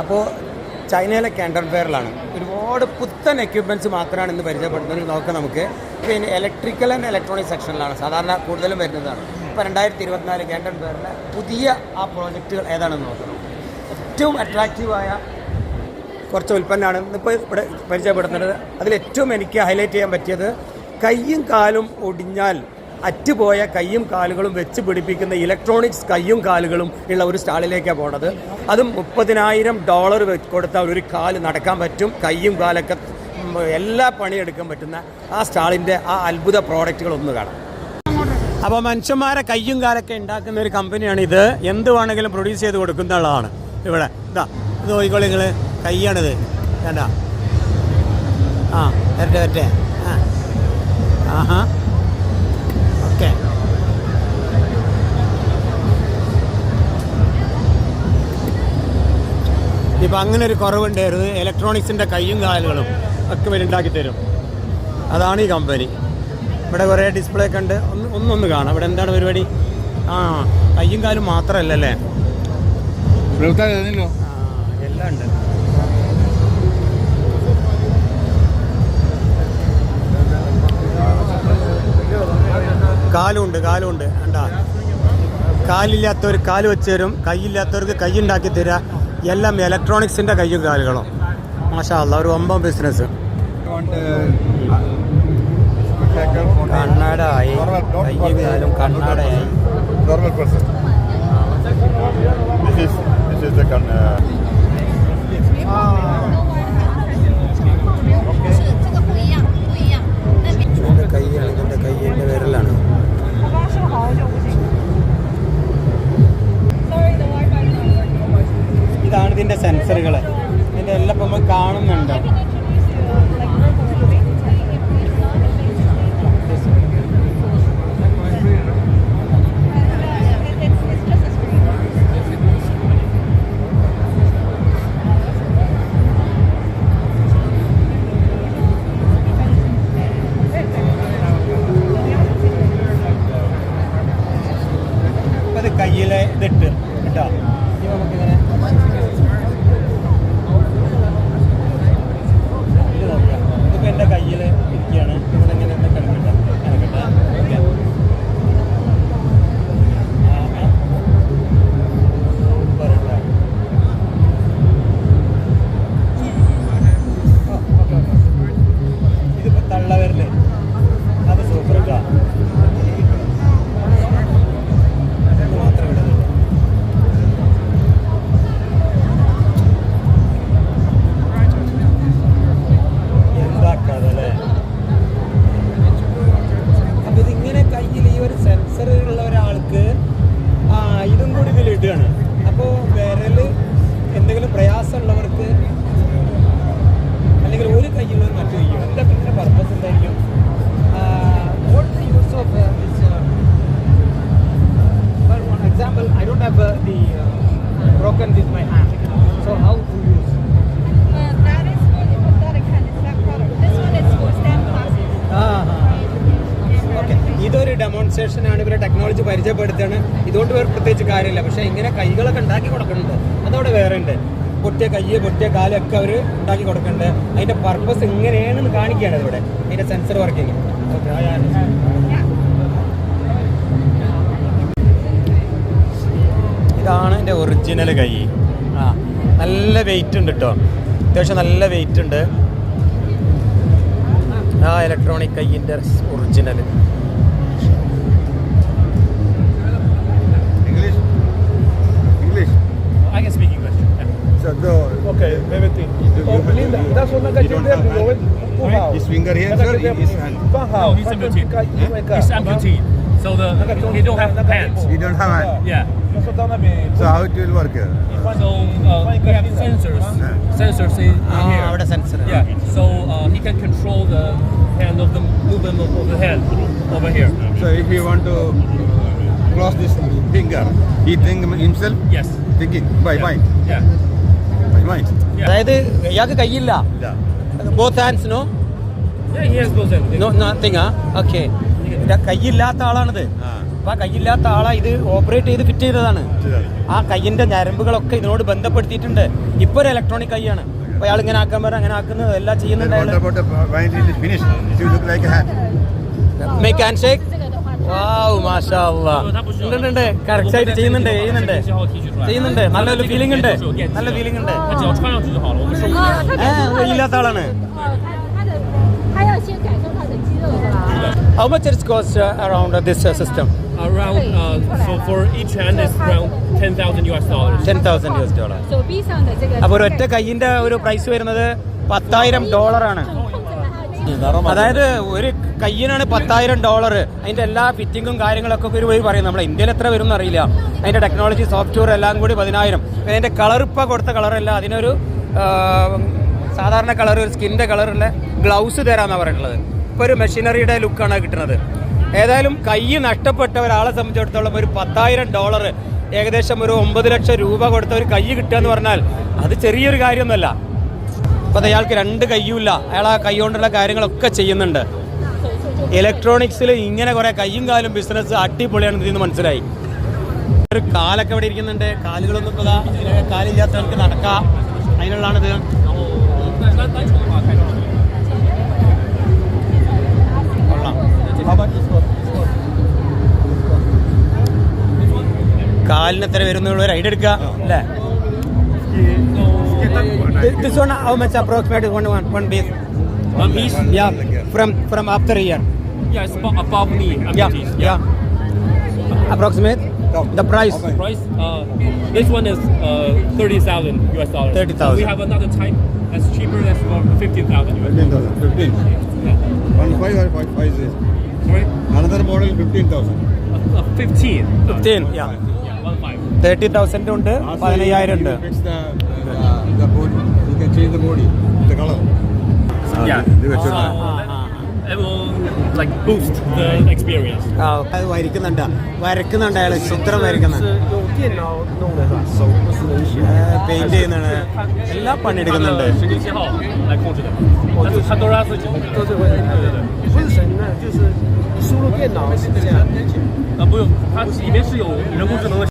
അപ്പോൾ ചൈനയിലെ കാൻഡർ ഫെയറിലാണ് ഒരുപാട് പുത്തൻ എക്യുപ്മെന്റ്സ് മാത്രമാണ് ഇന്ന് പരിചയപ്പെടുന്നത്. നോക്കാം നമുക്ക്. പിന്നെ ഇലക്ട്രിക്കൽ ആൻഡ് ഇലക്ട്രോണിക് സെക്ഷനിലാണ് സാധാരണ കൂടുതലും വരുന്നതാണ്. ഇപ്പോൾ രണ്ടായിരത്തി ഇരുപത്തിനാല് കാൻഡർ ഫെയറിലെ പുതിയ ആ പ്രോജക്റ്റുകൾ ഏതാണെന്ന് നോക്കണം ഏറ്റവും അട്രാക്റ്റീവായ കുറച്ച് ഉൽപ്പന്നമാണ് ഇന്നിപ്പോൾ ഇവിടെ പരിചയപ്പെടുത്തുന്നത് അതിലേറ്റവും എനിക്ക് ഹൈലൈറ്റ് ചെയ്യാൻ പറ്റിയത് കയ്യും കാലും ഒടിഞ്ഞാൽ അറ്റുപോയ കയ്യും കാലുകളും വെച്ച് പിടിപ്പിക്കുന്ന ഇലക്ട്രോണിക്സ് കയ്യും കാലുകളും ഉള്ള ഒരു സ്റ്റാളിലേക്കാണ് പോണത്. അതും മുപ്പതിനായിരം ഡോളർ കൊടുത്താൽ ഒരു കാൽ നടക്കാൻ പറ്റും. കയ്യും കാലൊക്കെ എല്ലാ പണിയെടുക്കാൻ പറ്റുന്ന ആ സ്റ്റാളിന്റെ ആ അത്ഭുത പ്രോഡക്റ്റുകൾ ഒന്ന് കാണാം. അപ്പോൾ മനുഷ്യന്മാരെ കയ്യും കാലൊക്കെ ഉണ്ടാക്കുന്ന ഒരു കമ്പനിയാണ് ഇത്. എന്ത് വേണമെങ്കിലും പ്രൊഡ്യൂസ് ചെയ്ത് കൊടുക്കുന്ന കൊടുക്കുന്നതാണ് ഇവിടെ ഇതാ ഇത് നോക്കിക്കോളി നിങ്ങൾ കൈയാണിത്. വേണ്ട ആ വരട്ടെ വരട്ടെ. ആ. ആഹാ. ഇപ്പം അങ്ങനെ ഒരു കുറവുണ്ടായിരുന്നു ഇലക്ട്രോണിക്സിന്റെ കൈയും കാലുകളും ഒക്കെ വരുണ്ടാക്കി തരും. അതാണ് ഈ കമ്പനി ഇവിടെ കുറേ ഡിസ്പ്ലേ ഒക്കെ ഉണ്ട്. ഒന്ന് ഒന്നൊന്ന് കാണാം. ഇവിടെ എന്താണ് പരിപാടി? ആ കയ്യും കാലും മാത്രമല്ല അല്ലേ? എല്ലാം ഉണ്ട്. കാലുണ്ട് കാലുണ്ട്. കണ്ടാ? കാലില്ലാത്തവർ കാൽ വെച്ച് തരും. കൈയില്ലാത്തവർക്ക് കൈ ഉണ്ടാക്കി തരിക എല്ലാം ഇലക്ട്രോണിക്സിന്റെ കയ്യും കാലുകളോ. മാഷാല്ല ഒരു ഒമ്പം ബിസിനസ് കണ്ണടയായി. കണ്ണടയായി എന്റെ കയ്യിൽ ഇരിക്കുകയാണ് പ്രയാസമുള്ളവർക്ക് അല്ലെങ്കിൽ ഒരു കയ്യുള്ളവർ മറ്റു കയ്യും എന്താ പിന്നെ പർപ്പസ് എന്തായിരിക്കും? What use of this I don't have the ഇതൊരു ഡെമോൺസ്ട്രേഷൻ ആണ്. ഇവരെ ടെക്നോളജി പരിചയപ്പെടുത്തുകയാണ്. ഇതുകൊണ്ട് വേറെ പ്രത്യേകിച്ച് കാര്യമില്ല. പക്ഷേ ഇങ്ങനെ കൈകളൊക്കെ ഉണ്ടാക്കി കൊടുക്കുന്നുണ്ട്. അതവിടെ വേറെ ഉണ്ട്. പൊട്ടിയ കയ്യ് പൊട്ടിയ കാലൊക്കെ അവർ ഉണ്ടാക്കി കൊടുക്കുന്നുണ്ട് അതിന്റെ പർപ്പസ് എങ്ങനെയാണെന്ന് കാണിക്കുകയാണ് ഇവിടെ അതിന്റെ സെൻസർ വർക്കിങ് ഇതാണ് എന്റെ ഒറിജിനൽ കൈ. ആ നല്ല വെയിറ്റ് ഉണ്ട് കേട്ടോ അത്യാവശ്യം നല്ല വെയിറ്റ് ഉണ്ട്. ആ ഇലക്ട്രോണിക് കൈയിന്റെ original know, His finger here, sir. His hand. No, he's amputee. He's amputee. So the he don't have hands. You don't have hand. Yeah. So how it will work? here? So uh, we have sensors. Sensors in, in here. അവിടെ sensor Yeah. So uh, he can control the hand of the movement of, of the hand over here. So if you want to close this finger, he think himself Yes. thinking by Yeah. mind, Yeah. by mind. Yeah. അതായത് ഇയാൾക്ക് കയ്യില്ല Yeah. Both hands no nothing okay കൈയില്ലാത്ത ആളാണിത്. അപ്പൊ കയ്യില്ലാത്ത ആളാ ഇത് operate ചെയ്ത് fit ചെയ്തതാണ്. ആ കൈയിന്റെ ഞരമ്പുകളൊക്കെ ഇതിനോട് ബന്ധപ്പെടുത്തിയിട്ടുണ്ട്. ഇപ്പൊ ഒരു ഇലക്ട്രോണിക് കൈയാണ്. അപ്പൊ അയാൾ ഇങ്ങനെ ആക്കാൻ പറഞ്ഞ അങ്ങനെ ആക്കുന്നത് എല്ലാം ചെയ്യുന്നുണ്ട് കറക്റ്റ് ചെയ്യുന്നുണ്ട് ചെയ്യുന്നുണ്ട്. ചെയ്യുന്നുണ്ട്. നല്ലൊരു ഫീലിംഗ് ഉണ്ട്. നല്ല ഫീലിംഗ് ഉണ്ട്. ഇല്ലാത്ത ആളാണ്. How much it costs uh, around uh, this uh, system? Around for, for each hand is around 10,000 US dollars. 10,000 US dollars. അപ്പോൾ ഒരൊറ്റ കൈയിന്റെ ഒരു പ്രൈസ് വരുന്നത് പത്തായിരം ഡോളറാണ് അതായത് ഒരു കയ്യിനാണ് പത്തായിരം ഡോളർ അതിന്റെ എല്ലാ ഫിറ്റിങ്ങും കാര്യങ്ങളൊക്കെ ഒരു വഴി പറയും. നമ്മളെ ഇന്ത്യയിൽ എത്ര വരും എന്നറിയില്ല. അതിന്റെ ടെക്നോളജി സോഫ്റ്റ്വെയർ എല്ലാം കൂടി പതിനായിരം. അതിന്റെ കളർ ഇപ്പം കൊടുത്ത കളറല്ല അതിനൊരു സാധാരണ കളർ ഒരു സ്കിന്റെ കളറുള്ള ഗ്ലൗസ് തരാമെന്നാണ് പറയുന്നത്. ഇപ്പോൾ ഒരു മെഷീനറിയുടെ ലുക്കാണ് കിട്ടുന്നത്. ഏതായാലും കൈ നഷ്ടപ്പെട്ട ഒരാളെ സംബന്ധിച്ചിടത്തോളം ഒരു പത്തായിരം ഡോളർ ഏകദേശം ഒരു ഒമ്പത് ലക്ഷം രൂപ കൊടുത്ത ഒരു കൈ കിട്ടുക എന്ന് പറഞ്ഞാൽ അത് ചെറിയൊരു കാര്യമൊന്നുമല്ല. അപ്പോൾ അയാൾക്ക് രണ്ട് കയ്യുമില്ല അയാൾ ആ കൈ കൊണ്ടുള്ള കാര്യങ്ങളൊക്കെ ചെയ്യുന്നുണ്ട്. ഇലക്ട്രോണിക്സിൽ ഇങ്ങനെ കുറേ കൈയും കാലും ബിസിനസ് അടിപൊളിയാണ് ഇതിൽ നിന്ന് മനസ്സിലായി. ഒരു കാലൊക്കെ ഇവിടെ ഇരിക്കുന്നുണ്ട്. കാലുകളൊന്നും ഇപ്പോൾ കാലില്ലാത്ത നമുക്ക് നടക്കാം. അതിനുള്ളതാണിത്. കാലിന് എത്ര വരുന്നുള്ള ഒരു ഐഡിയ എടുക്കുക അല്ലേ this one how much approximate one one piece One piece? Yeah from from after year Yeah, it's about above knee. Yeah amputees. Yeah approximate the price Price? Uh, this one is uh, 30,000 US dollars. 30,000. We have another type that's cheaper. That's about 15,000 US. 15,000. 15. Yeah. One five or five five is. Sorry? Another model 15,000. Uh, uh, 15. 15 yeah Yeah, one five. Thirty thousand ഉണ്ട് പതിനയ്യായിരം ഉണ്ട്. വരക്കുന്നുണ്ട് വരക്കുന്നുണ്ട് അയാൾ ചിത്രം വരക്കുന്നുണ്ട് ചെയ്യുന്നുണ്ട്. എല്ലാ പണിയെടുക്കുന്നുണ്ട്